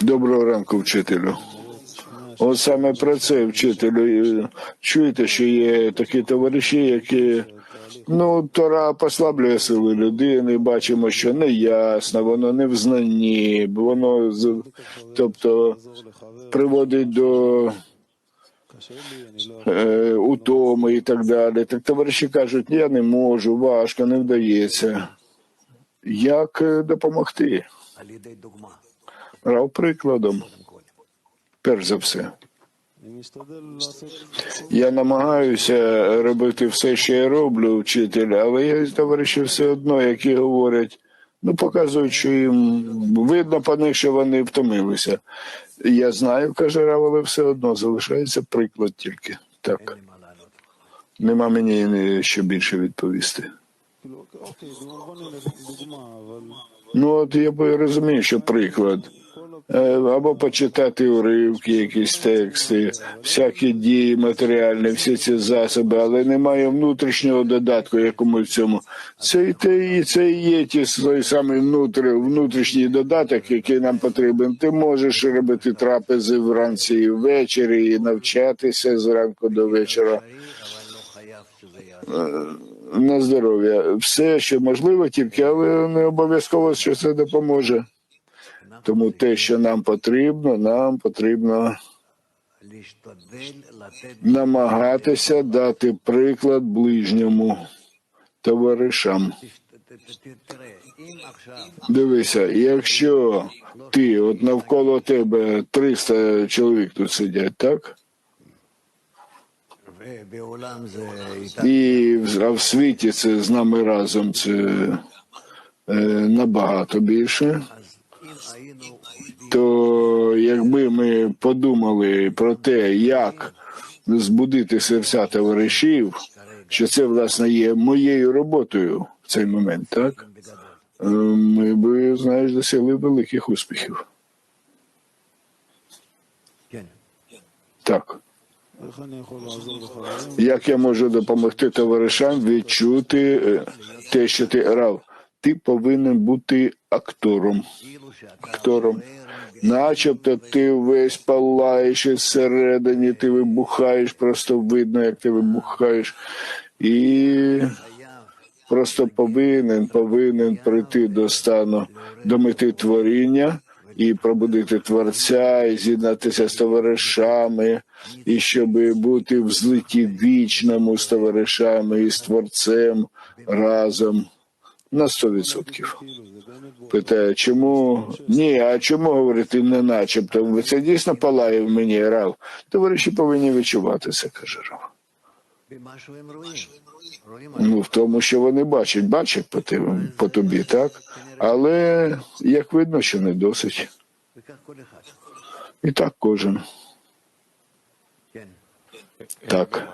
Доброго ранку, вчителю. От саме про це вчителю. Е, чуєте, що є такі товариші, які ну тора послаблює сили людини. Бачимо, що не ясно, воно не в знанні, воно тобто приводить до. Е, утоми і так далі. Так товариші кажуть, я не можу, важко, не вдається. Як е, допомогти? брав прикладом. Перш за все, я намагаюся робити все, що я роблю, вчитель, але я товариші все одно, які говорять. Ну, показують, що їм видно по них, що вони втомилися. Я знаю, каже Рав, але все одно залишається приклад тільки. Так. Нема мені е, що більше відповісти. כאילו, אוקיי, כמובן דוגמה, אבל Ну от я б розумію, що приклад. כל Е, Або почитати уривки, якісь тексти, всякі дії матеріальні, всі ці засоби, але немає внутрішнього додатку, якому в цьому. Це і те, і це і є ті той самий внутрі, внутрішній додаток, який нам потрібен. Ти можеш робити трапези вранці і ввечері, і навчатися зранку до вечора. Е, на здоров'я. Все, що можливо, тільки але не обов'язково, що це допоможе. Тому те, що нам потрібно, нам потрібно намагатися дати приклад ближньому товаришам. Дивися, якщо ти от навколо тебе 300 чоловік тут сидять, так? І в світі це з нами разом це е, набагато більше. То якби ми подумали про те, як збудити серця товаришів, що це власне є моєю роботою в цей момент, так е, ми б, знаєш досягли великих успіхів. Так. Як я можу допомогти товаришам відчути е, те, що ти грав? Ти повинен бути актором, актором, начебто ти весь палаєш і всередині, ти вибухаєш, просто видно, як ти вибухаєш, і просто повинен повинен прийти до стану до мети творіння і пробудити Творця, і з'єднатися з товаришами, і щоб бути в злиті вічному з товаришами і з творцем разом на 100%. Питає чому ні? А чому говорити не начебто? Це дійсно палає в мені рав. Товариші повинні відчувати це, каже Рав. Ну, в тому, що вони бачать, бачать по, ти, по тобі, так? Але як видно, що не досить. І так кожен. Так.